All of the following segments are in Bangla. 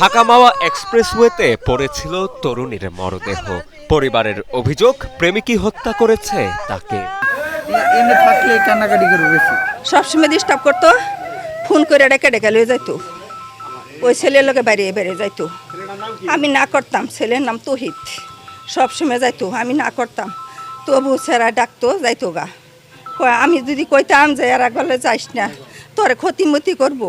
ঢাকা মাওয়া এক্সপ্রেসওয়েতে পড়েছিল তরুণীর মরদেহ। পরিবারের অভিযোগ প্রেমিকই হত্যা করেছে তাকে। এমনি থাকলে কান্নাকাটি করবে বেশি। সবসময় ডিস্টার্ব করতো ফোন করে ডেকে ডেকে লয়ে যাইতো। ওই ছেলের লোকে বেরিয়ে বেরিয়ে যাইতো। আমি না করতাম ছেলের নাম তহিত সবসময় যাইতো আমি না করতাম। তবু সেরা ডাকতো যাইতো গা। আমি যদি কইতাম যে এরা গলে যাইস না তোরে ক্ষতি মতি করব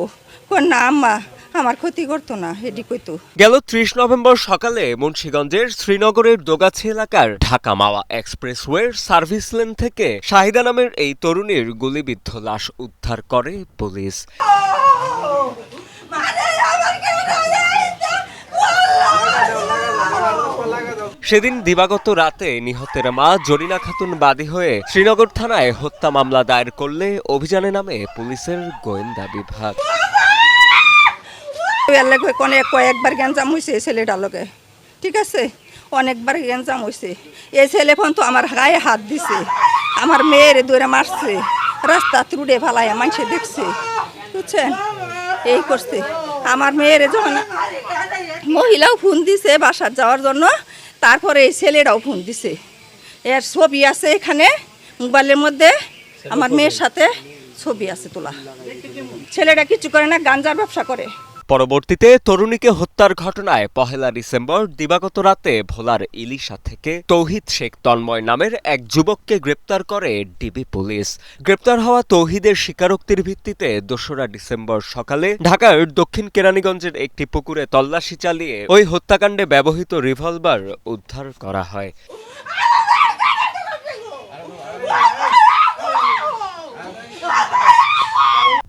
না আম্মা আমার ক্ষতি করতো না এটি কইতো। গেল ত্রিশ নভেম্বর সকালে মুন্সীগঞ্জের শ্রীনগরের দোগাছি এলাকার ঢাকা মাওয়া এক্সপ্রেসওয়ের সার্ভিস লেন থেকে শাহিদা নামের এই তরুণীর গুলিবিদ্ধ লাশ উদ্ধার করে পুলিশ। সেদিন দিবাগত রাতে নিহতের মা জরিনা খাতুন বাদী হয়ে শ্রীনগর থানায় হত্যা মামলা দায়ের করলে অভিযানে নামে পুলিশের গোয়েন্দা বিভাগ। এলে অনেক কয়েকবার গ্যাঞ্জাম হয়েছে এই ছেলেটার লগে। ঠিক আছে? অনেকবার গ্যাঞ্জাম হয়েছে এই ছেলে ফোন তো আমার গায়ে হাত দিছে। আমার মেয়ের দৌড়ে মারছে। রাস্তা ত্রুড়ে ফেলায় মানুষে দেখছে। বুঝছেন? এই করছে। আমার মেয়ের যখন মহিলাও ফোন দিছে বাসার যাওয়ার জন্য তারপরে এই ছেলেটাও ফোন দিছে। এর ছবি আছে এখানে মোবাইলের মধ্যে। আমার মেয়ের সাথে ছবি আছে তোলা। ছেলেটা কিছু করে না গাঞ্জার ব্যবসা করে। পরবর্তীতে তরুণীকে হত্যার ঘটনায় পহেলা ডিসেম্বর দিবাগত রাতে ভোলার ইলিশা থেকে তৌহিদ শেখ তন্ময় নামের এক যুবককে গ্রেপ্তার করে ডিবি পুলিশ। গ্রেপ্তার হওয়া তৌহিদের স্বীকারোক্তির ভিত্তিতে দোসরা ডিসেম্বর সকালে ঢাকার দক্ষিণ কেরানীগঞ্জের একটি পুকুরে তল্লাশি চালিয়ে ওই হত্যাকাণ্ডে ব্যবহৃত রিভলভার উদ্ধার করা হয়।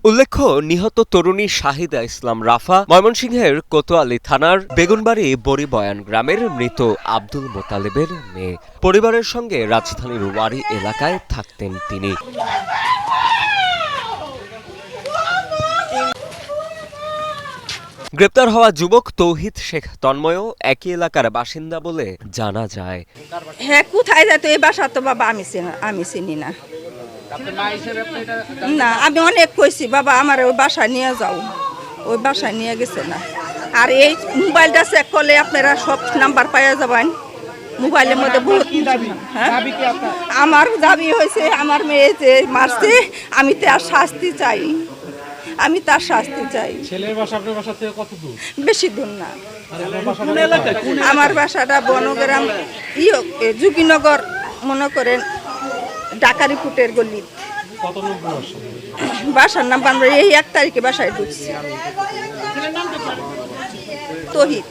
উল্লেখ্য, নিহত তরুণী শাহিদা ইসলাম রাফা ময়মনসিংহের কোতোয়ালি থানার বেগুনবাড়ি বড়িবয়ান গ্রামের মৃত আব্দুল মোতালেবের মেয়ে। পরিবারের সঙ্গে রাজধানীর ওয়ারি এলাকায় থাকতেন তিনি। গ্রেপ্তার হওয়া যুবক তৌহিদ শেখ তন্ময়ও একই এলাকার বাসিন্দা বলে জানা যায়। হ্যাঁ কোথায় যেত এই বাসা তো বাবা, আমি আমি চিনি না। না আমি অনেক কইছি বাবা আমার ওই বাসায় নিয়ে যাও। ওই বাসায় নিয়ে গেছে না। আর এই মোবাইলটা চেক করলে আপনারা সব নাম্বার পাইয়া যাবেন। মোবাইলের মধ্যে বহুত হ্যাঁ? আমার দাবি হয়েছে আমার মেয়ে যে মারছে আমি তার শাস্তি চাই। আমি তার শাস্তি চাই। ছেলের বাসা আপনার বাসা থেকে কত দূর বেশি দূর না। আমার বাসাটা বনগ্রাম ইয়ে যুগীনগর মনে করেন। ডাকারি ফুটের গলি। বাসার নাম আমরা এই এক তারিখে বাসায় ঢুকছি। তহিদ।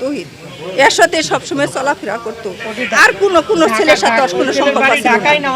তহিদ। এর সাথে সবসময় চলাফেরা করতো। আর কোনো কোনো ছেলের সাথে কোনো সম্পর্ক।